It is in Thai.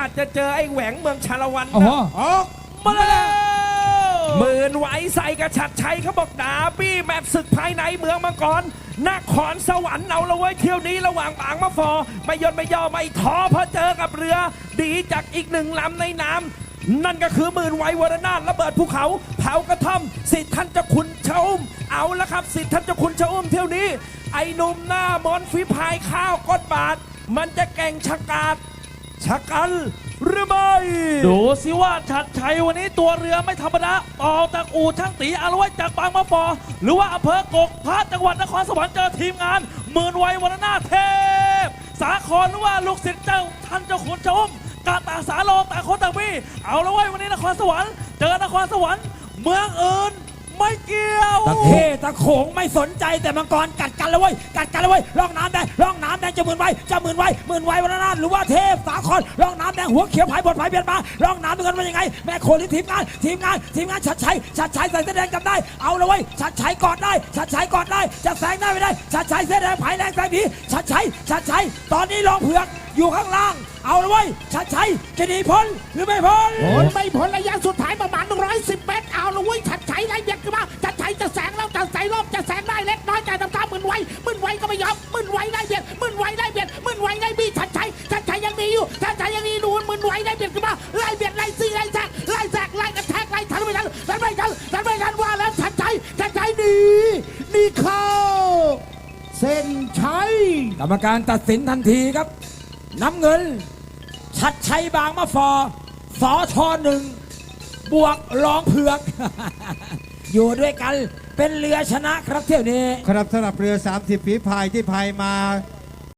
อาจจะเจอไอ้แหวงเมืองชาละวันโอ้โห นะออกมาแล้วหมื่นไหวใส่กระชัดชัยเขาบอกดาบี้แมตช์ศึกภายในเมืองมังกรนครสวรรค์เอาละเว้ยเที่ยวนี้ระหว่างบางมะฟอ ไม่ยนไม่ย่อไม่ท้อเพราะเจอกับเรือ ดีจากอีกหนึ่งลำในน้ำนั่นก็คือหมื่นไหววรนาถระเบิดภูเขา เผากระท่อมสิทธิ์ท่านเจ้าคุณชะอุ้มเอาละครับสิทธิ์ท่านเจ้าคุณชะอุ้มเที่ยวนี้ ไอ้หนุ่มหน้ามอนต์ฝีพายข้าวก้นบาท มันจะแก่งชะกาด ชะกันหรือไม่ดูสิว่าชัดชัยวันนี้ตัวเรือไม่ธรรมดาต่อจากอู่ช่างตีอารวัยจากบางมะฟอหรือว่าอำเภอกกพระจังหวัดนครสวรรค์เจอทีมงานหมื่นวัยวันนาเทพ สาครหรือว่าลูกศิษย์เจ้าท่านเจ้าขุนชมกาตาสาโลต่างคนต่างมีเอาละว้วันนี้นครสวรรค์เจอนครสวรรค์เมืองอื่น ไม่เกี่ยว ตะเข้ตะโขงไม่สนใจแต่มังกรกัดกันแล้วเว้ยกัดกันแล้วเว้ยร่องน้ำแดงร่องน้ำแดงจะหมื่นไว้จะหมื่นไว้หมื่นไว้วันนั้นหรือว่าเทพสาครร่องน้ำแดงหัวเขียวผายบดผายเบียดมาร่องน้ำด้วยกันว่ายังไง แม่โคนี่ทีมงานทีมงานทีมงานชัดชัยชัดชัยใส่เสื้อแดงจำได้เอาเลยเว้ยชัดชัยกอดได้ชัดชัยกอดได้จะแซงได้ไม่ได้ชัดชัยเสื้อแดงผายแรงแซงผีชัดชัยชัดชัยตอนนี้รองเผือกอยู่ข้างล่าง เอาเลยเว้ยชัดชัยจะหนีพ้นหรือไม่พ้นผลไม่ผลระยะสุด ไม่ยอมมึนไว้ไล่เบียดมึนไว้ไล่เบียดมึนไว้ไล่บีชัดชัยชัดชัยยังมีอยู่ชัดชัยยังมีดูมึนไว้ไล่เบียดขึ้นมาไล่เบียดไล่ซีไล่แซกไล่แซกไล่กระแทกไล่ทันไม่ทันทันไม่ทันทันไม่ทันว่าแล้วชัดชัยชัดชัยหนีหนีเข้าเส้นชัยกรรมการตัดสินทันทีครับ น้ำเงิน ชัดชัยบางมะฟอสอทอหนึ่งบวกรองเผือก อยู่ด้วยกันเป็นเรือชนะครับเที่ยวนี้ ครับสำหรับเรือ 30 ฝีพายที่พายมา